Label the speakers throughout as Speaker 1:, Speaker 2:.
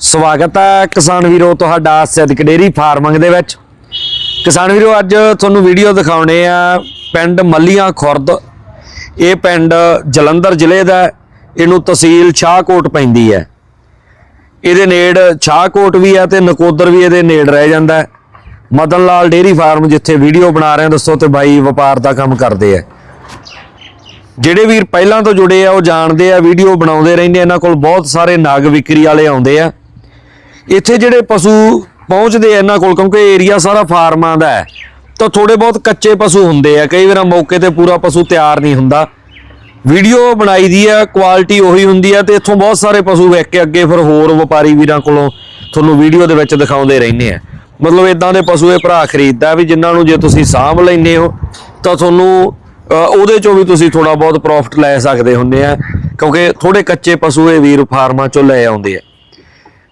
Speaker 1: ਸਵਾਗਤ ਹੈ ਕਿਸਾਨ ਵੀਰੋ ਤੁਹਾਡਾ ਸਿੱਧਕ ਡੇਰੀ ਫਾਰਮਿੰਗ ਦੇ ਵਿੱਚ। ਕਿਸਾਨ ਵੀਰੋ, ਅੱਜ ਤੁਹਾਨੂੰ ਵੀਡੀਓ ਦਿਖਾਉਣੇ ਆ ਪਿੰਡ ਮੱਲੀਆਂ ਖੁਰਦ। ਇਹ ਪਿੰਡ ਜਲੰਧਰ ਜ਼ਿਲ੍ਹੇ ਦਾ ਇਹਨੂੰ ਤਹਿਸੀਲ ਸ਼ਾਹਕੋਟ ਪੈਂਦੀ ਹੈ। ਇਹਦੇ ਨੇੜ ਸ਼ਾਹਕੋਟ ਵੀ ਹੈ ਤੇ ਨਕੋਦਰ ਵੀ ਇਹਦੇ ਨੇੜ ਰਹਿ ਜਾਂਦਾ ਮਦਨ ਲਾਲ ਡੇਰੀ ਫਾਰਮ ਜਿੱਥੇ ਵੀਡੀਓ ਬਣਾ ਰਹੇ ਦੱਸੋ ਤੇ ਬਾਈ ਵਪਾਰ ਦਾ ਕੰਮ ਕਰਦੇ ਆ। ਜਿਹੜੇ ਵੀਰ ਪਹਿਲਾਂ ਤੋਂ ਜੁੜੇ ਆ, ਉਹ ਜਾਣਦੇ ਆ, ਵੀਡੀਓ ਬਣਾਉਂਦੇ ਰਹਿੰਦੇ ਇਹਨਾਂ ਕੋਲ ਬਹੁਤ ਸਾਰੇ ਨਾਗ ਵਿਕਰੀ ਵਾਲੇ ਆਉਂਦੇ ਆ। ਇੱਥੇ ਜਿਹੜੇ ਪਸ਼ੂ ਪਹੁੰਚਦੇ ਆ ਇਹਨਾਂ ਕੋਲ, ਕਿਉਂਕਿ ਏਰੀਆ ਸਾਰਾ ਫਾਰਮਾਂ ਦਾ ਹੈ, ਤਾਂ ਥੋੜੇ ਬਹੁਤ ਕੱਚੇ ਪਸ਼ੂ ਹੁੰਦੇ ਆ। ਕਈ ਵਾਰ ਮੌਕੇ ਤੇ ਪੂਰਾ ਪਸ਼ੂ ਤਿਆਰ ਨਹੀਂ ਹੁੰਦਾ। ਵੀਡੀਓ ਬਣਾਈ ਦੀ ਆ ਕੁਆਲਿਟੀ ਉਹੀ ਹੁੰਦੀ ਆ ਤੇ ਇੱਥੋਂ ਬਹੁਤ ਸਾਰੇ ਪਸ਼ੂ ਵੇਖ ਕੇ ਅੱਗੇ ਫਿਰ ਹੋਰ ਵਪਾਰੀ ਵੀਰਾਂ ਕੋਲੋਂ ਤੁਹਾਨੂੰ ਵੀਡੀਓ ਦੇ ਵਿੱਚ ਦਿਖਾਉਂਦੇ ਰਹਿੰਦੇ ਆ। ਮਤਲਬ ਇਦਾਂ ਦੇ ਪਸ਼ੂ ਇਹ ਭਰਾ ਖਰੀਦਦਾ ਵੀ ਜਿਨ੍ਹਾਂ ਨੂੰ ਜੇ ਤੁਸੀਂ ਸਾਂਭ ਲੈਂਦੇ ਹੋ, ਤਾਂ ਤੁਹਾਨੂੰ ਉਹਦੇ ਚੋਂ ਵੀ ਤੁਸੀਂ ਥੋੜਾ ਬਹੁਤ ਪ੍ਰੋਫਿਟ ਲੈ ਸਕਦੇ ਹੁੰਦੇ ਆ, ਕਿਉਂਕਿ ਥੋੜੇ ਕੱਚੇ ਪਸ਼ੂ ਇਹ ਵੀਰ ਫਾਰਮਾਂ ਚੋਂ ਲੈ ਆਉਂਦੇ ਆ।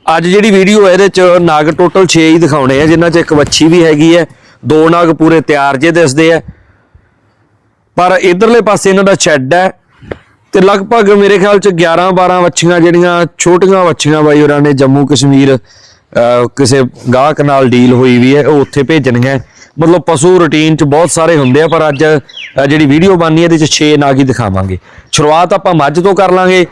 Speaker 1: ਅੱਜ ਜਿਹੜੀ ਵੀਡੀਓ ਹੈ ਇਹਦੇ ਚ ਨਾਗ ਟੋਟਲ 6 ਹੀ ਦਿਖਾਉਣੇ ਆ, ਜਿਨ੍ਹਾਂ ਚ ਇੱਕ ਵੱਛੀ ਵੀ ਹੈਗੀ ਹੈ, ਦੋ ਨਾਗ ਪੂਰੇ ਤਿਆਰ ਜੇ ਦਿਸਦੇ ਆ। ਪਰ ਇਧਰਲੇ ਪਾਸੇ ਇਹਨਾਂ ਦਾ ਸ਼ੈੱਡ ਹੈ ਤੇ ਲਗਭਗ ਮੇਰੇ ਖਿਆਲ ਚ 11 12 ਵੱਛੀਆਂ ਜਿਹੜੀਆਂ ਛੋਟੀਆਂ ਵੱਛੀਆਂ ਬਾਈ ਹੋਰਾਂ ਨੇ ਜੰਮੂ ਕਸ਼ਮੀਰ ਕਿਸੇ ਗਾਹਕ ਨਾਲ ਡੀਲ ਹੋਈ ਵੀ ਹੈ, ਉਹ ਉੱਥੇ ਭੇਜਣੀਆਂ ਹੈ। ਮਤਲਬ ਪਸ਼ੂ ਰੁਟੀਨ ਚ ਬਹੁਤ ਸਾਰੇ ਹੁੰਦੇ ਆ, ਪਰ ਅੱਜ ਜਿਹੜੀ ਵੀਡੀਓ ਬਣਨੀ ਇਹਦੇ ਚ 6 ਨਾਗ ਹੀ ਦਿਖਾਵਾਂਗੇ। ਸ਼ੁਰੂਆਤ ਆਪਾਂ ਮੱਝ ਤੋਂ ਕਰ ਲਾਂਗੇ।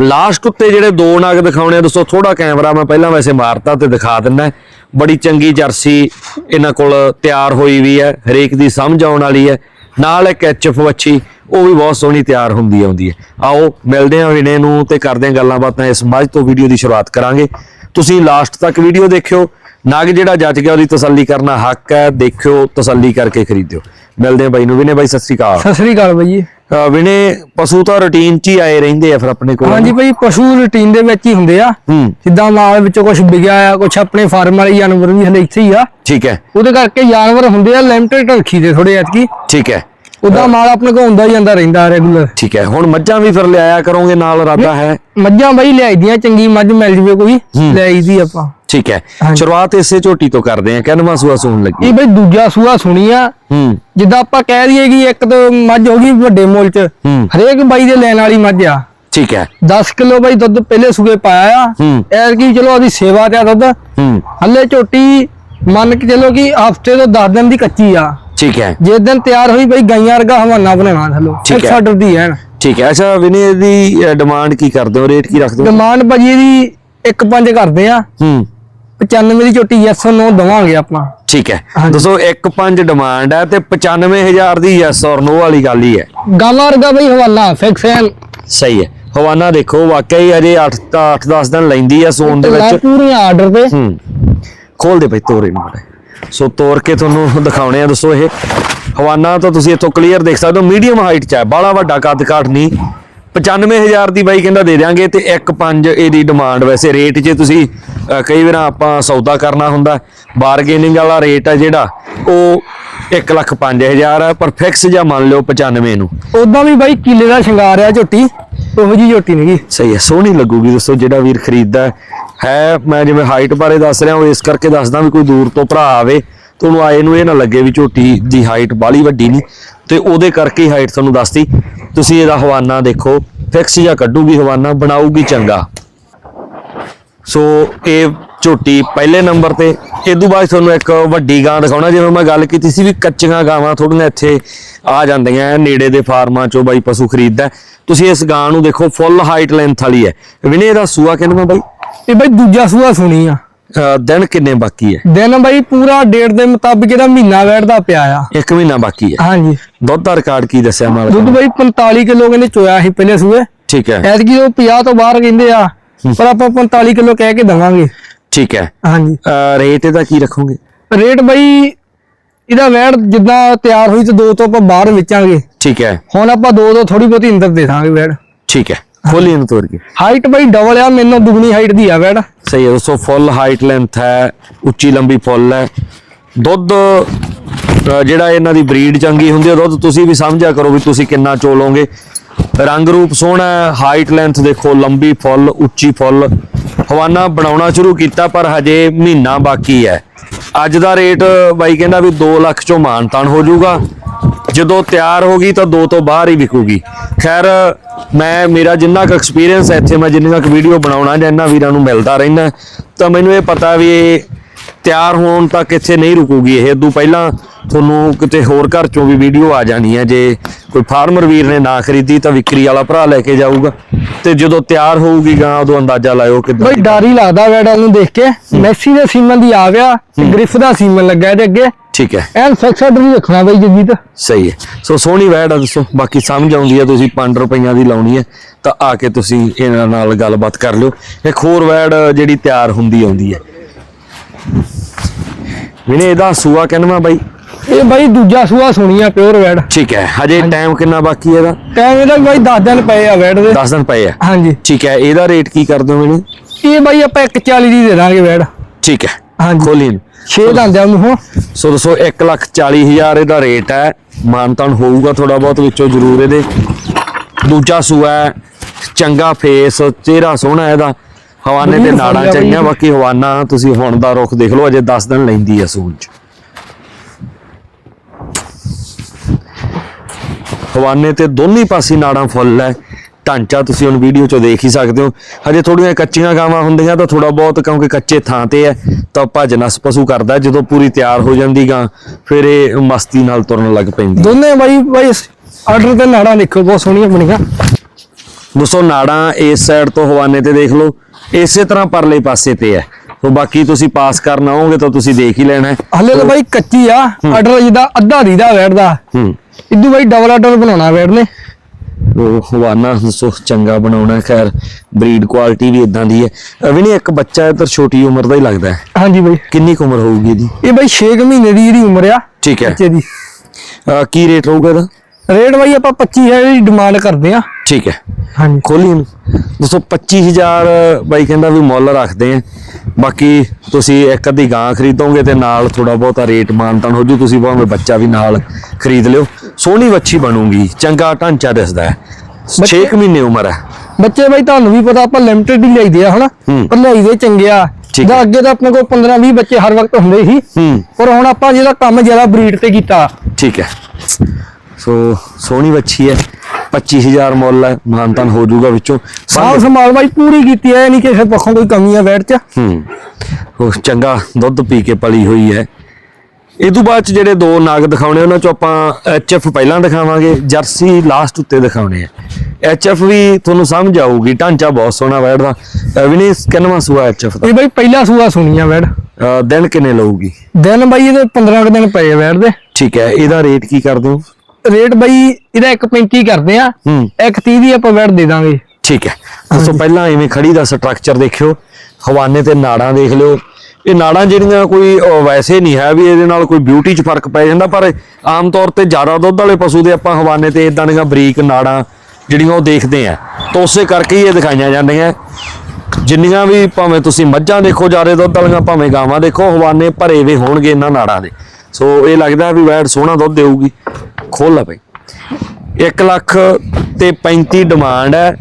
Speaker 1: ਲਾਸਟ ਉੱਤੇ ਜਿਹੜੇ ਦੋ ਨਗ ਦਿਖਾਉਣੇ ਆ ਦੋਸਤੋ ਥੋੜਾ ਕੈਮਰਾ ਮੈਂ ਪਹਿਲਾਂ ਵੈਸੇ ਮਾਰਤਾ ਤੇ ਦਿਖਾ ਦਿੰਦਾ ਬੜੀ ਚੰਗੀ ਜਰਸੀ ਇਹਨਾਂ ਕੋਲ ਤਿਆਰ ਹੋਈ ਵੀ ਹੈ, ਹਰੇਕ ਦੀ ਸਮਝ ਆਉਣ ਵਾਲੀ ਹੈ। ਨਾਲ ਇੱਕ ਐਚਐਫ ਵੱਛੀ, ਉਹ ਵੀ ਬਹੁਤ ਸੋਹਣੀ ਤਿਆਰ ਹੁੰਦੀ ਆਉਂਦੀ ਹੈ। ਆਓ, ਮਿਲਦੇ ਹਾਂ ਵਿਨੇ ਨੂੰ ਤੇ ਕਰਦੇ ਹਾਂ ਗੱਲਾਂ ਬਾਤਾਂ। ਇਸ ਮੱਝ ਤੋਂ ਵੀਡੀਓ ਦੀ ਸ਼ੁਰੂਆਤ ਕਰਾਂਗੇ। ਤੁਸੀਂ ਲਾਸਟ ਤੱਕ ਵੀਡੀਓ ਦੇਖਿਓ। ਨਗ ਜਿਹੜਾ ਜੱਜ ਗਿਆ ਉਹਦੀ ਤਸੱਲੀ ਕਰਨਾ ਹੱਕ ਹੈ ਦੇਖਿਓ ਤਸੱਲੀ ਕਰਕੇ ਖਰੀਦਿਓ। ਮਿਲਦੇ ਹਾਂ ਬਾਈ ਨੂੰ। ਵਿਨੇ ਬਾਈ ਸਤਿ ਸ੍ਰੀ ਅਕਾਲ।
Speaker 2: ਸਤਿ ਸ੍ਰੀ ਅਕਾਲ ਬਾਈ ਜੀ।
Speaker 1: ਵਿਨੇ ਪਸ਼ੂ ਤਾਂ ਰੁਟੀਨ 'ਚ ਹੀ ਆਏ ਰਹਿੰਦੇ ਆ ਫਿਰ ਆਪਣੇ ਕੋਲ
Speaker 2: ਹਾਂਜੀ ਭਾਈ ਪਸ਼ੂ ਰੂਟੀਨ ਦੇ ਵਿੱਚ ਹੀ ਹੁੰਦੇ ਆ। ਜਿੱਦਾਂ ਮਾਲ ਵਿੱਚੋਂ ਕੁਝ ਵਿਗਿਆ ਆ ਕੁਝ ਆਪਣੇ ਫਾਰਮ ਵਾਲੇ ਜਾਨਵਰ ਵੀ ਹਲੇ ਇੱਥੇ ਹੀ ਆ।
Speaker 1: ਠੀਕ ਹੈ।
Speaker 2: ਉਹਦੇ ਕਰਕੇ ਜਾਨਵਰ ਹੁੰਦੇ ਆ ਲਿਮਟਿਡ ਰੱਖੀ ਦੇ ਥੋੜੇ ਐਤਕੀ।
Speaker 1: ਠੀਕ ਹੈ।
Speaker 2: ਉਦਾਂ ਮਾਲ ਆਪਣੇ ਕੋਲ ਹੁੰਦਾ ਹੀ ਜਾਂਦਾ ਰਹਿੰਦਾ ਰੈਗੂਲਰ
Speaker 1: ਠੀਕ ਹੈ। ਹੁਣ ਮੱਝਾਂ ਵੀ ਫਿਰ ਲਿਆਇਆ ਕਰੋਗੇ ਨਾਲ ਇਰਾਦਾ ਹੈ।
Speaker 2: ਮੱਝਾਂ ਬਾਈ ਲਿਆਈ ਦੀਆਂ ਚੰਗੀ ਮੱਝ ਮਿਲ ਜਵੇ ਕੋਈ ਲੈ ਆਈ ਦੀ ਆਪਾਂ।
Speaker 1: ਠੀਕ ਹੈ। ਸ਼ੁਰੂਆਤ ਇਸੇ ਝੋਟੀ ਤੋਂ ਕਰਦੇ ਆ ਕਿੰਨਵਾਂ ਸੂਆ ਸੂਣ ਲੱਗੀ?
Speaker 2: ਇਹ ਬਈ ਦੂਜਾ ਸੂਆ ਸੁਣੀ ਆ
Speaker 1: ਹੂੰ।
Speaker 2: ਜਿੱਦਾਂ ਆਪਾਂ ਕਹਿ ਦਈਏ ਕਿ ਇੱਕ ਤਾਂ ਮੱਝ ਹੋ ਗਈ ਵੱਡੇ ਮੁੱਲ ਚ
Speaker 1: ਹੂੰ।
Speaker 2: ਹਰੇਕ ਬਾਈ ਦੇ ਲੈਣ ਵਾਲੀ ਮੱਝ ਆ।
Speaker 1: ਠੀਕ ਹੈ।
Speaker 2: 10 ਕਿਲੋ ਬਾਈ ਦੁੱਧ ਪਹਿਲੇ ਸੂਏ ਪਾਇਆ ਆ।
Speaker 1: ਹੂੰ।
Speaker 2: ਐਤਕੀ ਚਲੋ ਉਹਦੀ ਸੇਵਾ ਤੇ ਆ ਦੁੱਧ।
Speaker 1: ਹੂੰ।
Speaker 2: ਹੱਲੇ ਝੋਟੀ ਮੰਨ ਕੇ ਚਲੋ ਕਿ ਹਫ਼ਤੇ ਤੋਂ 10 ਦਿਨ ਦੀ ਕੱਚੀ ਆ।
Speaker 1: ਠੀਕ ਹੈ।
Speaker 2: ਜੇ ਦਿਨ ਤਿਆਰ ਹੋਈ ਬਈ ਗਾਈਆਂ ਵਰਗਾ ਹਵਾਨਾ ਬਣਾਉਣਾ ਥੱਲੋ।
Speaker 1: ਠੀਕ ਹੈ।
Speaker 2: ਸਾਡਰ ਦੀ ਹੈ
Speaker 1: ਠੀਕ ਹੈ। ਅੱਛਾ ਵਿਨੇ ਦੀ ਡਿਮਾਂਡ ਕੀ ਕਰਦੇ ਹੋ? ਰੇਟ ਕੀ ਰੱਖਦੇ ਹੋ?
Speaker 2: ਡਿਮਾਂਡ ਭਾਜੀ ਇਹਦੀ 1.5 ਕਰਦੇ ਆ।
Speaker 1: ਹੂੰ।
Speaker 2: 95 ਦੀ ਝੋਟੀ ਯੈਸ ਨੋ ਦਵਾਂਗੇ ਆਪਾਂ।
Speaker 1: ਠੀਕ ਹੈ।
Speaker 2: ਹਾਂਜੀ।
Speaker 1: ਦੱਸੋ 1.5 ਡਿਮਾਂਡ ਹੈ ਤੇ 95000 ਦੀ ਯੈਸ ਔਰ ਨੋ ਵਾਲੀ ਗੱਲ ਹੀ ਹੈ।
Speaker 2: ਗਾਵਾਂ ਵਰਗਾ ਬਈ ਹਵਾਨਾ ਫਿਕਸ ਹੈ।
Speaker 1: ਸਹੀ ਹੈ। ਹਵਾਨਾ ਦੇਖੋ ਵਾਕਈ ਅਜੇ 8 ਤਾਂ 8-10 ਦਿਨ ਲੈਂਦੀ ਹੈ ਸੋਨ ਦੇ ਵਿੱਚ।
Speaker 2: ਪੂਰੀਆਂ ਆਰਡਰ ਤੇ।
Speaker 1: ਹੂੰ। ਖੋਲ ਦੇ ਬਈ ਤੋਰੇ ਜਿਹਾ। ਸੋ ਤੋਰ ਕੇ ਤੁਹਾਨੂੰ ਦਿਖਾਉਣੇ ਆ ਦੱਸੋ ਇਹ। ਹਵਾਨਾ ਤਾਂ ਤੁਸੀਂ ਇੱਥੋਂ ਕਲੀਅਰ ਦੇਖ ਸਕਦੇ ਹੋ ਮੀਡੀਅਮ ਹਾਈਟ ਚ ਹੈ ਬਾਲਾ ਵੱਡਾ ਕੱਦ ਕਾਠ ਨਹੀਂ। 95000 ਦੀ ਬਾਈ ਕਹਿੰਦਾ ਦੇ ਦਿਆਂਗੇ ਤੇ 1.5 ਇਹਦੀ ਡਿਮਾਂਡ ਵੈਸੇ ਰੇਟ ਜੇ ਤੁਸੀਂ ਕਈ ਵਾਰ ਆਪਾਂ ਸੌਦਾ ਕਰਨਾ ਹੁੰਦਾ ਬਾਰਗੇਨਿੰਗ ਵਾਲਾ ਰੇਟ ਹੈ ਜਿਹੜਾ ਉਹ 1 ਲੱਖ 5000 ਹੈ ਪਰ ਫਿਕਸ ਜਾਂ ਮੰਨ ਲਿਓ 95 ਨੂੰ।
Speaker 2: ਉਦਾਂ ਵੀ ਬਾਈ ਕਿਲੇ ਦਾ ਸ਼ਿੰਗਾਰ ਆ ਝੋਟੀ ਉਹੋ ਜੀ ਝੋਟੀ ਨਹੀਂਗੀ
Speaker 1: ਸਹੀ ਹੈ ਸੋਹਣੀ ਲੱਗੂਗੀ ਦੋਸਤੋ ਜਿਹੜਾ ਵੀਰ ਖਰੀਦਦਾ ਹੈ। ਮੈਂ ਜਿਵੇਂ ਹਾਈਟ ਬਾਰੇ ਦੱਸ ਰਿਹਾ ਹਾਂ ਇਸ ਕਰਕੇ ਦੱਸਦਾ ਵੀ ਕੋਈ ਦੂਰ ਤੋਂ ਭਰਾ ਆਵੇ ਤੁਹਾਨੂੰ ਆਏ ਨੂੰ ਇਹ ਨਾ ਲੱਗੇ ਵੀ ਝੋਟੀ ਦੀ ਹਾਈਟ ਬਾਲੀ ਵੱਡੀ ਨਹੀਂ ਤੇ ਉਹਦੇ ਕਰਕੇ ਹਾਈਟ ਤੁਹਾਨੂੰ ਦੱਸਤੀ। ਤੁਸੀਂ ਇਹਦਾ ਹਵਾਨਾ ਦੇਖੋ ਫਿਕਸ ਜਾਂ ਕੱਢੂਗੀ ਹਵਾਨਾ, ਬਣਾਊਗੀ ਚੰਗਾ। ਸੋ ਇਹ ਝੋਟੀ ਪਹਿਲੇ ਨੰਬਰ ਤੇ ਇਦੋਂ ਬਾਅਦ ਤੁਹਾਨੂੰ ਇੱਕ ਵੱਡੀ ਗਾਂ ਦਿਖਾਉਣਾ, ਜਿਵੇਂ ਮੈਂ ਗੱਲ ਕੀਤੀ ਸੀ ਵੀ ਕੱਚੀਆਂ ਗਾਵਾਂ ਥੋੜੀਆਂ ਇੱਥੇ ਆ ਜਾਂਦੀਆਂ ਨੇੜੇ ਦੇ ਫਾਰਮਾਂ ਚੋਂ ਬਾਈ ਪਸ਼ੂ ਖਰੀਦਦਾ ਤੁਸੀਂ ਇਸ ਗਾਂ ਨੂੰ ਦੇਖੋ ਫੁੱਲ ਹਾਈਟ ਲੈਂਥ ਵਾਲੀ ਹੈ ਵਿਨੇ ਇਹਦਾ ਸੂਆ ਕਿੰਨਾ ਬਾਈ?
Speaker 2: ਇਹ ਬਾਈ ਦੂਜਾ ਸੂਆ ਸੁਣੀ ਆ।
Speaker 1: ਦਿਨ ਕਿੰਨੇ ਬਾਕੀ ਹੈ?
Speaker 2: ਦਿਨ ਬਾਈ ਪੂਰਾ ਡੇਟ ਦੇ ਮੁਤਾਬਿਕ ਇਹਦਾ ਮਹੀਨਾ ਵੈੜਦਾ ਪਿਆ ਆ।
Speaker 1: ਇੱਕ ਮਹੀਨਾ ਬਾਕੀ ਹੈ?
Speaker 2: ਹਾਂਜੀ।
Speaker 1: ਦੁੱਧ ਦਾ ਰਿਕਾਰਡ ਕੀ ਦੱਸਿਆ ਮਾਲਕ
Speaker 2: ਦੁੱਧ? ਬਾਈ 45 ਕਿਲੋ ਕਹਿੰਦੇ ਚੋਇਆ ਸੀ ਪਹਿਲੇ ਸੂਏ।
Speaker 1: ਠੀਕ ਹੈ।
Speaker 2: ਐਤਕੀ ਉਹ 50 ਤੋਂ ਬਾਹਰ ਕਹਿੰਦੇ ਆ ਪਰ ਆਪਾਂ 45 ਕਿਲੋ ਕਹਿ ਕੇ ਦਵਾਂਗੇ।
Speaker 1: ਠੀਕ ਹੈ।
Speaker 2: ਹਾਂਜੀ।
Speaker 1: ਰੇਟ ਇਹਦਾ ਕੀ ਰੱਖੋਗੇ?
Speaker 2: ਰੇਟ ਬਈ ਇਹਦਾ ਵੈੜ ਜਿੱਦਾਂ ਤਿਆਰ ਹੋਈ ਤੇ ਦੋ ਤੋਂ ਆਪਾਂ ਬਾਹਰ ਵੇਚਾਂਗੇ।
Speaker 1: ਠੀਕ ਹੈ।
Speaker 2: ਹੁਣ ਆਪਾਂ ਦੋ ਤੋਂ ਥੋੜੀ ਬਹੁਤੀ ਅੰਦਰ ਦੇ ਦਾਂਗੇ ਵੈੜ।
Speaker 1: ਠੀਕ ਹੈ। ਫੁੱਲ ਇਹਨੂੰ ਤੋੜ ਕੇ।
Speaker 2: ਹਾਈਟ ਬਈ ਡਬਲ ਆ ਮੈਨੂੰ ਦੁਗਣੀ ਹਾਈਟ ਦੀ ਆ ਵੈੜ
Speaker 1: ਸਹੀ ਹੈ ਦੋਸਤੋ ਫੁੱਲ ਹਾਈਟ ਲੈਂਥ ਹੈ ਉੱਚੀ ਲੰਬੀ ਫੁੱਲ ਹੈ। ਦੁੱਧ ਜਿਹੜਾ ਇਹਨਾਂ ਦੀ ਬਰੀਡ ਚੰਗੀ ਹੁੰਦੀ ਹੈ ਦੁੱਧ ਤੁਸੀਂ ਵੀ ਸਮਝਿਆ ਕਰੋ ਵੀ ਤੁਸੀਂ ਕਿੰਨਾ ਚੋਲੋਗੇ ਰੰਗ ਰੂਪ ਸੋਹਣਾ ਹੈ ਹਾਈਟ ਲੈਂਥ ਦੇਖੋ ਲੰਬੀ ਫੁੱਲ ਉੱਚੀ ਫੁੱਲ ਹਵਾਨਾ ਬਣਾਉਣਾ ਸ਼ੁਰੂ ਕੀਤਾ ਪਰ ਹਜੇ ਮਹੀਨਾ ਬਾਕੀ ਹੈ। ਅੱਜ ਦਾ ਰੇਟ ਬਾਈ ਕਹਿੰਦਾ ਵੀ 2 ਲੱਖ ਚੋਂ ਮਾਨਤਾਨ ਹੋ ਜਾਊਗਾ। ਜਦੋਂ ਤਿਆਰ ਹੋ ਗਈ ਤਾਂ ਦੋ ਤੋਂ ਬਾਹਰ ਹੀ ਵਿਕੂਗੀ। ਖੈਰ, ਮੈਂ, ਮੇਰਾ ਜਿੰਨਾ ਕੁ ਐਕਸਪੀਰੀਅੰਸ ਹੈ ਇੱਥੇ, ਮੈਂ ਜਿੰਨੀ ਤੱਕ ਵੀਡੀਓ ਬਣਾਉਣਾ ਜਾਂ ਇਹਨਾਂ ਵੀਰਾਂ ਨੂੰ ਮਿਲਦਾ ਰਹਿਣਾ ਤਾਂ ਮੈਨੂੰ ਇਹ ਪਤਾ ਵੀ ਇਹ ਤਿਆਰ ਹੋਣ ਤੱਕ ਇੱਥੇ ਨਹੀਂ ਰੁਕੂਗੀ ਇਹ। ਇਦੋਂ ਪਹਿਲਾਂ ਤੁਹਾਨੂੰ ਕਿਤੇ ਹੋਰ ਘਰ ਚੋਂ ਵੀ ਵੀਡੀਓ ਆ ਜਾਣੀ ਹੈ, ਜੇ ਕੋਈ ਫਾਰਮਰ ਵੀਰ ਨੇ ਨਾ ਖਰੀਦੀ ਤਾਂ ਵਿਕਰੀ ਵਾਲਾ ਭਰਾ ਲੈ ਕੇ ਜਾਊਗਾ। ਤੇ ਜਦੋਂ ਤਿਆਰ ਹੋਊਗੀ ਗਾਂ ਉਦੋਂ ਅੰਦਾਜ਼ਾ ਲਾਇਓ ਕਿਦਾਂ
Speaker 2: ਬਈ ਡਰ ਹੀ ਲੱਗਦਾ ਵੈੜ ਨੂੰ ਦੇਖ ਕੇ। ਮੈਸੀ ਦੇ ਸੀਮਨ ਦੀ ਆ ਗਿਆ ਗ੍ਰਿਫ ਦਾ ਸੀਮਨ ਲੱਗਾ ਇਹਦੇ ਅੱਗੇ।
Speaker 1: ਠੀਕ ਹੈ।
Speaker 2: ਐਨ ਫਿਕਸਡ ਨਹੀਂ ਰੱਖਣਾ ਬਈ ਜਗੀਤ।
Speaker 1: ਸਹੀ ਹੈ। ਸੋ ਸੋਹਣੀ ਵੈੜ ਆ ਦੱਸੋ ਬਾਕੀ ਸਮਝ ਆਉਂਦੀ ਹੈ ਤੁਸੀਂ 5 ਰੁਪਈਆਂ ਦੀ ਲਾਉਣੀ ਹੈ ਤਾਂ ਆ ਕੇ ਤੁਸੀਂ ਇਹਨਾਂ ਨਾਲ ਗੱਲਬਾਤ ਕਰ ਲਿਓ। ਇੱਕ ਹੋਰ ਵੈੜ ਜਿਹੜੀ ਤਿਆਰ ਹੁੰਦੀ ਆਉਂਦੀ ਹੈ। ਵਿਨੇ ਇਹਦਾ ਸੂਆ ਕਿੰਨਵਾ ਬਾਈ?
Speaker 2: ਇਹ ਬਈ ਦੂਜਾ ਸੂਆ ਸੁਣੀ ਆ ਪਿਓਰ ਵੈੜ
Speaker 1: ਠੀਕ ਹੈ ਹਜੇ ਟਾਈਮ ਕਿੰਨਾ ਬਾਕੀ ਹੈ ਇਹਦਾ?
Speaker 2: ਟਾਈਮ ਇਹਦਾ ਬਾਈ 10 ਦਿਨ ਪਏ ਆ ਵੈੜ ਦੇ।
Speaker 1: 10 ਦਿਨ ਪਏ ਆ।
Speaker 2: ਹਾਂਜੀ।
Speaker 1: ਠੀਕ ਹੈ ਇਹਦਾ ਰੇਟ ਕੀ ਕਰ ਦਿਓ ਮੈਨੂੰ
Speaker 2: ਇਹ ਬਾਈ ਆਪਾਂ 140 ਦੀ ਦੇ ਦਾਂਗੇ ਵੈੜ
Speaker 1: ਠੀਕ ਹੈ
Speaker 2: ਹਾਂਜੀ।
Speaker 1: ਖੋਲੀ ਨੂੰ।
Speaker 2: 6 ਦੰਦਿਆਂ ਨੂੰ ਹੋ
Speaker 1: ਸੋ ਦੱਸੋ 140000 ਇਹਦਾ ਰੇਟ ਹੈ। ਮਾਨਤਾਨ ਹੋਊਗਾ ਥੋੜਾ ਬਹੁਤ ਵਿੱਚੋਂ ਜ਼ਰੂਰ ਇਹਦੇ। ਦੂਜਾ ਸੂਆ ਚੰਗਾ ਫੇਸ ਚਿਹਰਾ ਸੋਹਣਾ ਇਹਦਾ। ਹਵਾਨੇ ਤੇ ਨਾੜਾਂ
Speaker 2: ਆ
Speaker 1: ਚੰਗੀਆਂ। ਬਾਕੀ ਹਵਾਨਾ ਤੁਸੀਂ ਹੁਣ ਦਾ ਰੁਖ ਦੇਖ ਲਓ ਅਜੇ 10 ਦਿਨ ਲੈਂਦੀ ਹੈ ਸੂਣ ਚ। ਹਵਾਨੇ ਤੇ ਦੋਨੀ ਪਾਸੇ ਨਾੜਾਂ ਫੁੱਲ ਹੈ ਢਾਂਚਾ ਤੁਸੀਂ ਹੁਣ ਵੀਡੀਓ 'ਚ ਦੇਖ ਹੀ ਸਕਦੇ ਹੋ। ਹਜੇ ਥੋੜੀਆਂ ਕੱਚੀਆਂ ਗਾਵਾਂ ਹੁੰਦੀਆਂ ਤਾਂ ਥੋੜਾ ਬਹੁਤ ਕਿਉਂਕਿ ਕੱਚੇ ਥਾਂ ਤੇ ਹੈ ਤਾਂ ਭੱਜ ਨਸ ਪਸ਼ੂ ਕਰਦਾ ਜਦੋਂ ਪੂਰੀ ਤਿਆਰ ਹੋ ਜਾਂਦੀ ਗਾਂ ਫਿਰ ਇਹ ਮਸਤੀ ਨਾਲ ਤੁਰਨ ਲੱਗ ਪੈਂਦੀ
Speaker 2: ਦੋਨੇ ਬਾਈ ਬਾਈ ਆਰਡਰ ਤੇ ਨਾੜਾਂ ਦੇਖੋ ਬਹੁਤ ਸੋਹਣੀਆਂ ਬਣੀਆਂ।
Speaker 1: ਦੋਸਤੋ ਨਾੜਾਂ ਇਸ ਸਾਈਡ ਤੋਂ ਹਵਾਨੇ ਤੇ ਦੇਖ ਲਓ। ਇਸੇ ਤਰ੍ਹਾਂ ਪਰਲੇ ਪਾਸੇ ਤੇ ਹੈ ਸੋ ਬਾਕੀ ਤੁਸੀਂ ਪਾਸ ਕਰਨ ਆਓਗੇ ਤਾਂ ਤੁਸੀਂ ਦੇਖ ਹੀ ਲੈਣਾ ਹੈ
Speaker 2: ਹਲੇ ਤਾਂ ਬਾਈ ਕੱਚੀ ਆ ਆਰਡਰ ਜਿਹਦਾ ਅੱਧਾ ਦੀਦਾ ਵੈੜ ਦਾ
Speaker 1: ਹੂੰ।
Speaker 2: ਇਦੋਂ ਬਾਈ ਡਬਲ ਆਰਡਰ ਬਣਾਉਣਾ ਵੈੜ ਨੇ।
Speaker 1: ਉਹ ਹਵਾਨਾ ਦੱਸੋ ਚੰਗਾ ਬਣਾਉਣਾ ਖੈਰ ਬਰੀਡ ਕੁਆਲਿਟੀ ਵੀ ਇਦਾਂ ਦੀ ਹੈ। ਵੀ ਨਹੀਂ ਇੱਕ ਬੱਚਾ ਹੈ ਤਾਂ ਛੋਟੀ ਉਮਰ ਦਾ ਹੀ ਲੱਗਦਾ ਹੈ।
Speaker 2: ਹਾਂਜੀ ਬਾਈ।
Speaker 1: ਕਿੰਨੀ ਕੁ ਉਮਰ ਹੋਊਗੀ ਇਹਦੀ?
Speaker 2: ਇਹ ਬਾਈ 6 ਮਹੀਨੇ ਦੀ ਇਹਦੀ ਉਮਰ ਆ
Speaker 1: ਠੀਕ ਹੈ।
Speaker 2: ਬੱਚੇ ਦੀ।
Speaker 1: ਕੀ ਰੇਟ ਰਹੂਗਾ ਇਹਦਾ?
Speaker 2: ਰੇਟ ਬਾਈ ਆਪਾਂ 25 ਹੈ ਦੀ ਡਿਮਾਂਡ ਕਰਦੇ ਆ
Speaker 1: ਠੀਕ ਹੈ।
Speaker 2: ਹਾਂਜੀ।
Speaker 1: ਖੋਲੀ ਇਹਨੂੰ ਦੋਸਤੋ 25000 ਬਾਈ ਕਹਿੰਦਾ ਵੀ ਮੁੱਲ ਰੱਖਦੇ ਆ ਬਾਕੀ ਤੁਸੀਂ ਇੱਕ ਅੱਧੀ ਗਾਂ ਖਰੀਦੋਗੇ ਤੇ ਨਾਲ ਥੋੜਾ ਬਹੁਤਾ ਰੇਟ ਮਾਨਤਾਨ ਹੋ ਜੂ। ਤੁਸੀਂ ਭਾਵੇਂ ਬੱਚਾ ਵੀ ਨਾਲ ਖਰੀਦ ਲਿਓ। ਸੋਹਣੀ ਵੱਛੀ ਬਣੂਗੀ ਚੰਗਾ ਢਾਂਚਾ ਦਿਸਦਾ ਹੈ। 6 ਮਹੀਨੇ ਉਮਰ ਹੈ।
Speaker 2: ਬੱਚੇ ਬਾਈ ਤੁਹਾਨੂੰ ਵੀ ਪਤਾ ਆਪਾਂ ਲਿਮਟਿਡ ਹੀ ਲਈਦੇ ਆ ਹਨਾ?
Speaker 1: ਹੂੰ।
Speaker 2: ਪਰ ਲਈਦੇ ਚੰਗੇ ਆ।
Speaker 1: ਠੀਕ
Speaker 2: ਦਾ ਅੱਗੇ ਤਾਂ ਆਪਣੇ ਕੋਲ 15 20 ਬੱਚੇ ਹਰ ਵਕਤ ਹੁੰਦੇ ਸੀ।
Speaker 1: ਹੂੰ।
Speaker 2: ਪਰ ਹੁਣ ਆਪਾਂ ਜਿਹਦਾ ਕੰਮ ਜ਼ਿਆਦਾ ਬਰੀਡ ਤੇ ਕੀਤਾ।
Speaker 1: ਠੀਕ ਹੈ। ਸੋ ਸੋਹਣੀ ਵੱਛੀ ਹੈ। 25000 ਮੁੱਲ ਹੈ। ਮਾਨਤਾਨ ਹੋ ਜਾਊਗਾ ਵਿੱਚੋਂ।
Speaker 2: ਸਾਲ ਸੰਭਾਲ ਬਾਈ ਪੂਰੀ ਕੀਤੀ ਐ ਨਹੀਂ ਕਿਸੇ ਪੱਖੋਂ ਕੋਈ ਕਮੀ ਆ ਵੈਟ ਚ
Speaker 1: ਹੂੰ। ਉਹ ਚੰਗਾ ਦੁੱਧ ਪੀ ਕੇ ਪਲੀ ਹੋਈ ਹੈ। ਇਹ ਤੋਂ ਬਾਅਦ ਚ ਜਿਹੜੇ ਦੋ ਨਾਗ ਦਿਖਾਉਣੇ ਉਹਨਾਂ ਚੋਂ ਆਪਾਂ ਐਚਐਫ ਪਹਿਲਾਂ ਦਿਖਾਵਾਂਗੇ ਜਰਸੀ ਲਾਸਟ ਉੱਤੇ ਦਿਖਾਉਣੇ ਆ। ਐਚਐਫ ਵੀ ਤੁਹਾਨੂੰ ਸਮਝ ਆਊਗੀ ਢਾਂਚਾ ਬਹੁਤ ਸੋਹਣਾ ਬੈਠਦਾ ਵਿਨੀ ਕਿੰਨਵਾਂ ਸੂਆ ਐਚਐਫ ਦਾ?
Speaker 2: ਇਹ ਬਾਈ ਪਹਿਲਾ ਸੂਆ ਸੁਣੀ ਆ ਵੈੜ।
Speaker 1: ਦਿਨ ਕਿੰਨੇ ਲਊਗੀ?
Speaker 2: ਦਿਨ ਬਾਈ ਇਹਦੇ 15 ਕੁ ਦਿਨ ਪਏ ਵੈੜ ਦੇ।
Speaker 1: ਠੀਕ ਹੈ ਇਹਦਾ ਰੇਟ ਕੀ ਕਰ ਦਿਓ
Speaker 2: ਰੇਟ ਬਾਈ ਇਹਦਾ 1.35 ਕਰਦੇ ਆ
Speaker 1: ਹੂੰ।
Speaker 2: 1.30 ਦੀ ਆਪਾਂ ਵੈੜ ਦੇ ਦਾਂਗੇ।
Speaker 1: ਠੀਕ ਹੈ ਦੋਸਤੋ ਪਹਿਲਾਂ ਐਵੇਂ ਖੜੀ ਦਾ ਸਟਰਕਚਰ ਦੇਖਿਓ। ਹਵਾਨੇ ਤੇ ਨਾੜਾਂ ਦੇਖ ਲਿਓ। ਇਹ ਨਾੜਾਂ ਜਿਹੜੀਆਂ ਕੋਈ ਵੈਸੇ ਨਹੀਂ ਹੈ ਵੀ ਇਹਦੇ ਨਾਲ ਕੋਈ ਬਿਊਟੀ 'ਚ ਫ਼ਰਕ ਪੈ ਜਾਂਦਾ, ਪਰ ਆਮ ਤੌਰ ਤੇ ਜ਼ਿਆਦਾ ਦੁੱਧ ਵਾਲੇ ਪਸ਼ੂ ਦੇ ਆਪਾਂ ਹਵਾਨੇ ਤੇ ਇਦਾਂ ਦੀਆਂ ਬਰੀਕ ਨਾੜਾਂ ਜਿਹੜੀਆਂ ਉਹ ਦੇਖਦੇ ਆ ਤਾਂ ਉਸੇ ਕਰਕੇ ਹੀ ਇਹ ਦਿਖਾਈਆਂ ਜਾਂਦੀਆਂ। ਜਿੰਨੀਆਂ ਵੀ ਭਾਵੇਂ ਤੁਸੀਂ ਮੱਝਾਂ ਦੇਖੋ, ਜ਼ਿਆਦਾ ਦੁੱਧ ਵਾਲੀਆਂ, ਭਾਵੇਂ ਗਾਵਾਂ ਦੇਖੋ, ਹਵਾਨੇ ਭਰੇ ਵੇ ਹੋਣਗੇ ਇਹਨਾਂ ਨਾੜਾਂ ਦੇ। ਸੋ ਇਹ ਲੱਗਦਾ ਵੀ ਵੈੜ ਸੋਹਣਾ ਦੁੱਧ ਦੇਊਗੀ। ਖੋਲ ਲਾ ਬਈ। 1 ਲੱਖ ਤੇ 35 ਡਿਮਾਂਡ ਹੈ।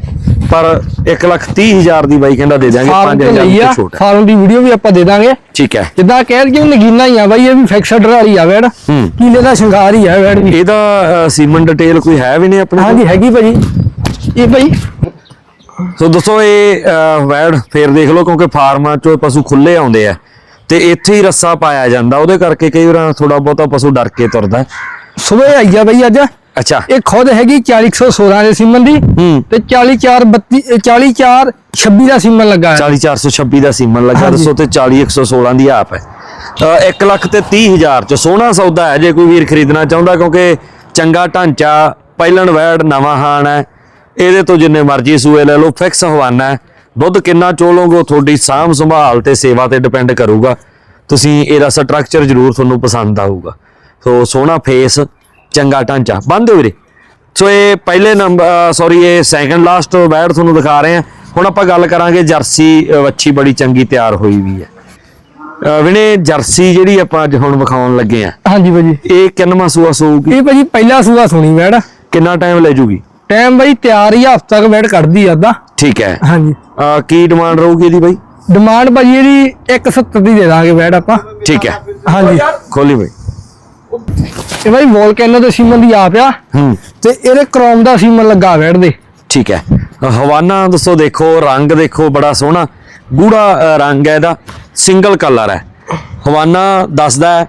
Speaker 1: ਪਰ 1 ਲੱਖ 30 ਹਜ਼ਾਰ ਦੀ ਬਾਈ ਕਹਿੰਦਾ ਦੇ
Speaker 2: ਤੇ
Speaker 1: 5000
Speaker 2: ਲਈ ਆ
Speaker 1: ਤੋਂ ਛੋਟ
Speaker 2: ਫਾਰਮ ਦੀ ਵੀਡੀਓ ਵੀ ਆਪਾਂ ਦੇ ਦਾਂਗੇ।
Speaker 1: ਠੀਕ ਹੈ।
Speaker 2: ਜਿੱਦਾਂ ਕਹਿ ਕਿ ਨਗੀਨਾ ਹੀ ਆ ਬਾਈ ਇਹ ਵੀ ਫਿਕਸਡ ਵਾਲੀ ਆ ਵੈੜ। ਕੀਲੇ ਦਾ ਸ਼ਿੰਗਾਰ ਹੀ ਆ ਵੈੜ ਵੀ।
Speaker 1: ਇਹਦਾ ਸੀਮਨ ਡਿਟੇਲ ਕੋਈ ਹੈ ਵੀ ਨਹੀਂ ਆਪਣੇ?
Speaker 2: ਹਾਂਜੀ ਹੈਗੀ ਭਾਜੀ। ਇਹ ਭਾਈ।
Speaker 1: ਸੋ ਦੋਸਤੋ ਇਹ ਵੈੜ ਫੇਰ ਦੇਖ ਲਓ ਕਿਉਂਕਿ ਫਾਰਮਾਂ ਚੋਂ ਪਸ਼ੂ ਖੁੱਲੇ ਆਉਂਦੇ ਆ। ਤੇ ਇੱਥੇ ਹੀ ਰੱਸਾ ਪਾਇਆ ਜਾਂਦਾ। ਉਹਦੇ ਕਰਕੇ ਕਈ ਵਾਰ ਥੋੜਾ ਬਹੁਤਾ ਪਸ਼ੂ ਡਰ ਕੇ ਤੁਰਦਾ।
Speaker 2: ਸਵੇਰ ਆਈ ਆ ਬਾਈ ਅੱਜ।
Speaker 1: ਅੱਛਾ।
Speaker 2: ਇਹ ਖੁਦ ਹੈਗੀ 4116 ਦੇ ਸੀਮਨ ਦੀ ਤੇ 4432 44 26 ਦਾ ਸੀਮਨ ਲੱਗਾ ਹੈ
Speaker 1: 40426 ਦਾ ਸੀਮਨ ਲੱਗਾ। ਦੱਸੋ ਤੇ 40116 ਦੀ ਆਪ ਹੈ। 1 ਲੱਖ ਤੇ 30 ਹਜ਼ਾਰ ਚ ਸੋਹਣਾ ਸੌਦਾ ਹੈ ਜੇ ਕੋਈ ਵੀਰ ਖਰੀਦਣਾ ਚਾਹੁੰਦਾ ਕਿਉਂਕਿ ਚੰਗਾ ਢਾਂਚਾ ਪਹਿਲਣ ਵੈੜ ਨਵਾਂ ਹਾਣ ਹੈ। ਇਹਦੇ ਤੋਂ ਜਿੰਨੇ ਮਰਜ਼ੀ ਸੂਏ ਲੈ ਲਓ ਫਿਕਸ ਹਵਾਨਾ ਹੈ। ਦੁੱਧ ਕਿੰਨਾ ਚੋਲੋਗੇ ਤੁਹਾਡੀ ਸਾਂਭ ਸੰਭਾਲ ਤੇ ਸੇਵਾ ਤੇ ਡਿਪੈਂਡ ਕਰੂਗਾ। ਤੁਸੀਂ ਇਹਦਾ ਸਟਰਕਚਰ ਜ਼ਰੂਰ ਤੁਹਾਨੂੰ ਪਸੰਦ ਆਊਗਾ। ਸੋ ਸੋਹਣਾ ਫੇਸ ਚੰਗਾ ਢਾਂਚਾ। ਬੰਦ ਹੋ ਵੀਰੇ। ਸੋ ਇਹ ਪਹਿਲੇ ਨੰਬਰ ਸੌਰੀ ਇਹ ਸੈਕੰਡ ਲਾਸਟ ਵੈਡ ਤੁਹਾਨੂੰ ਦਿਖਾ ਰਹੇ ਹਾਂ। ਹੁਣ ਆਪਾਂ ਗੱਲ ਕਰਾਂਗੇ ਜਰਸੀ ਵੱਛੀ ਬੜੀ ਚੰਗੀ ਤਿਆਰ ਹੋਈ ਵੀ ਹੈ। ਵਿਨੇ ਜਰਸੀ ਜਿਹੜੀ ਆਪਾਂ ਅੱਜ ਹੁਣ ਵਿਖਾਉਣ ਲੱਗੇ ਆ
Speaker 2: ਹਾਂਜੀ ਭਾਜੀ।
Speaker 1: ਇਹ ਕਿੰਨਵਾਂ ਸੂਆ ਸੂਗੀ
Speaker 2: ਇਹ ਭਾਜੀ ਪਹਿਲਾ ਸੂਆ ਸੁਣੀ ਵੈੜ।
Speaker 1: ਕਿੰਨਾ ਟਾਈਮ ਲੈ ਜੂਗੀ?
Speaker 2: ਟਾਈਮ ਬਾਈ ਤਿਆਰ ਹੀ ਹਫਤਾ ਤੱਕ ਵੈੜ ਕੱਢਦੀ ਆ ਅੱਧਾ।
Speaker 1: ਠੀਕ ਹੈ।
Speaker 2: ਹਾਂਜੀ।
Speaker 1: ਕੀ ਡਿਮਾਂਡ ਰਹੂਗੀ ਇਹਦੀ ਬਾਈ?
Speaker 2: ਡਿਮਾਂਡ ਭਾਜੀ ਇਹਦੀ 170 ਦੀ ਦੇ ਦਾਂਗੇ ਵੈੜ ਆਪਾਂ।
Speaker 1: ਠੀਕ ਹੈ।
Speaker 2: ਹਾਂਜੀ।
Speaker 1: ਖੋਲੀ ਬਾਈ।
Speaker 2: ਇਹ ਬਾਈ ਵੋਲਕੈਨੋ ਦੇ ਸੀਮਨ ਦੀ ਆਪ ਆ।
Speaker 1: ਹੂੰ।
Speaker 2: ਤੇ ਇਹਦੇ ਕ੍ਰੋਮ ਦਾ ਸੀਮਨ ਲੱਗਾ ਵੈੜ ਦੇ
Speaker 1: ਠੀਕ ਹੈ। ਹਵਾਨਾ ਦੱਸੋ ਦੇਖੋ ਰੰਗ ਦੇਖੋ ਬੜਾ ਸੋਹਣਾ। ਗੂੜਾ ਰੰਗ ਹੈ ਇਹਦਾ। ਸਿੰਗਲ ਕਲਰ ਹੈ। ਹਵਾਨਾ ਦੱਸਦਾ ਹੈ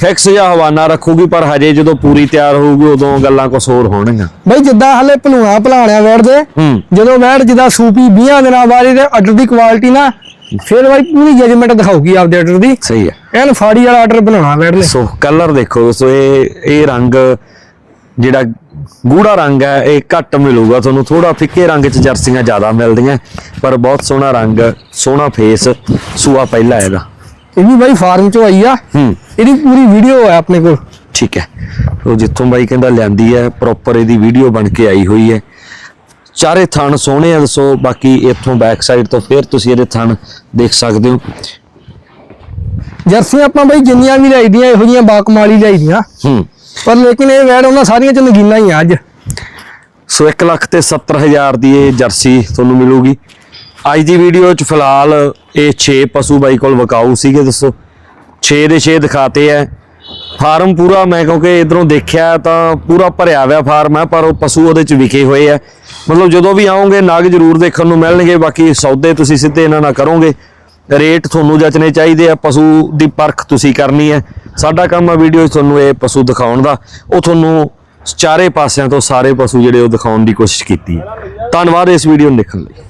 Speaker 1: ਫਿਕਸ ਜਾਂ ਹਵਾਨਾ ਰੱਖੂਗੀ ਪਰ ਹਜੇ ਜਦੋਂ ਪੂਰੀ ਤਿਆਰ ਹੋਊਗੀ ਉਦੋਂ ਗੱਲਾਂ ਕੁਝ ਹੋਰ ਹੋਣਗੀਆਂ।
Speaker 2: ਬਾਈ ਜਿੱਦਾਂ ਹਲੇ ਭਲੂਣਾ ਭਲਾਣਿਆ ਵੈੜ ਦੇ ਜਦੋਂ ਵੈੜ ਜਿੱਦਾਂ ਸੂਪੀ 20 ਦਿਨਾਂ ਬਾਅਦ ਇਹਦੇ ਆਰਡਰ ਦੀ ਕੁਆਲਿਟੀ ਨਾ ਫਿਰ ਬਾਈ ਪੂਰੀ ਜਜਮੈਂਟ ਦਿਖਾਊਗੀ ਆਪਦੇ ਆਰਡਰ ਦੀ।
Speaker 1: ਸਹੀ ਹੈ।
Speaker 2: ਐਨ ਫਾੜੀ ਵਾਲਾ ਆਰਡਰ ਬਣਾਉਣਾ ਨੇ
Speaker 1: ਸੋ ਕਲਰ ਦੇਖੋ ਦੋਸਤੋ ਇਹ ਇਹ ਰੰਗ ਜਿਹੜਾ ਗੂੜਾ ਰੰਗ ਹੈ ਇਹ ਘੱਟ ਮਿਲੂਗਾ। ਤੁਹਾਨੂੰ ਥੋੜਾ ਫਿੱਕੇ ਰੰਗ 'ਚ ਜਰਸੀਆਂ ਜ਼ਿਆਦਾ ਮਿਲਦੀਆਂ ਪਰ ਬਹੁਤ ਸੋਹਣਾ ਰੰਗ ਸੋਹਣਾ ਫੇਸ ਸੂਆ ਪਹਿਲਾ ਇਹਦਾ
Speaker 2: ਇਹ ਵੀ ਬਾਈ ਫਾਰਮ ਚੋਂ ਆਈ ਆ।
Speaker 1: ਹੂੰ।
Speaker 2: ਇਹਦੀ ਪੂਰੀ ਵੀਡੀਓ ਹੈ ਆਪਣੇ ਕੋਲ।
Speaker 1: ਠੀਕ ਹੈ। ਉਹ ਜਿੱਥੋਂ ਬਾਈ ਕਹਿੰਦਾ ਲਿਆਂਦੀ ਹੈ ਪ੍ਰੋਪਰ ਇਹਦੀ ਵੀਡੀਓ ਬਣ ਕੇ ਆਈ ਹੋਈ ਹੈ। ਚਾਰੇ ਥਣ ਸੋਹਣੇ ਆ ਦੱਸੋ ਬਾਕੀ ਇੱਥੋਂ ਬੈਕ ਸਾਈਡ ਤੋਂ ਫਿਰ ਤੁਸੀਂ ਇਹਦੇ ਥਣ ਦੇਖ ਸਕਦੇ ਹੋ।
Speaker 2: ਜਰਸੀਆਂ ਆਪਾਂ ਬਾਈ ਜਿੰਨੀਆਂ ਵੀ ਲਾਈਦੀਆਂ ਇਹੋ ਜੀਆਂ ਬਾਕਮਾਲੀ ਲਾਈਦੀਆਂ
Speaker 1: ਹੂੰ।
Speaker 2: ਪਰ ਲੇਕਿਨ ਇਹ ਵੈੜ ਉਹਨਾਂ ਸਾਰੀਆਂ ਚ ਨਗੀਨਾ ਹੀ ਆ ਅੱਜ।
Speaker 1: ਸੋ 1 ਲੱਖ ਤੇ 70000 ਦੀ ਇਹ ਜਰਸੀ ਤੁਹਾਨੂੰ ਮਿਲੂਗੀ। ਅੱਜ ਦੀ ਵੀਡੀਓ ਚ ਫਿਲਹਾਲ ਇਹ 6 ਪਸ਼ੂ ਬਾਈ ਕੋਲ ਵਕਾਊ ਸੀਗੇ ਦੱਸੋ। 6 ਦੇ 6 ਦਿਖਾਤੇ ਐ ਫਾਰਮ ਪੂਰਾ ਮੈਂ ਕਿਉਂਕਿ ਇਧਰੋਂ ਦੇਖਿਆ ਤਾਂ ਪੂਰਾ ਭਰਿਆ ਹੋਇਆ ਫਾਰਮ ਹੈ ਪਰ ਉਹ ਪਸ਼ੂ ਉਹਦੇ ਚ ਵਿਕੇ ਹੋਏ ਆ। ਮਤਲਬ ਜਦੋਂ ਵੀ ਆਓਗੇ, ਨਾਗ ਜ਼ਰੂਰ ਦੇਖਣ ਨੂੰ ਮਿਲਣਗੇ, ਬਾਕੀ ਸੌਦੇ ਤੁਸੀਂ ਸਿੱਧੇ ਇਹਨਾਂ ਨਾਲ ਕਰੋਗੇ। ਰੇਟ ਤੁਹਾਨੂੰ ਜਚਨੇ ਚਾਹੀਦੇ ਆ, ਪਸ਼ੂ ਦੀ ਪਰਖ ਤੁਸੀਂ ਕਰਨੀ ਹੈ। ਸਾਡਾ ਕੰਮ ਆ ਵੀਡੀਓ 'ਚ ਤੁਹਾਨੂੰ ਇਹ ਪਸ਼ੂ ਦਿਖਾਉਣ ਦਾ। ਉਹ ਤੁਹਾਨੂੰ ਚਾਰੇ ਪਾਸਿਆਂ ਤੋਂ ਸਾਰੇ ਪਸ਼ੂ ਜਿਹੜੇ ਉਹ ਦਿਖਾਉਣ ਦੀ ਕੋਸ਼ਿਸ਼ ਕੀਤੀ ਹੈ। ਧੰਨਵਾਦ ਇਸ ਵੀਡੀਓ ਨੂੰ ਦੇਖਣ ਲਈ।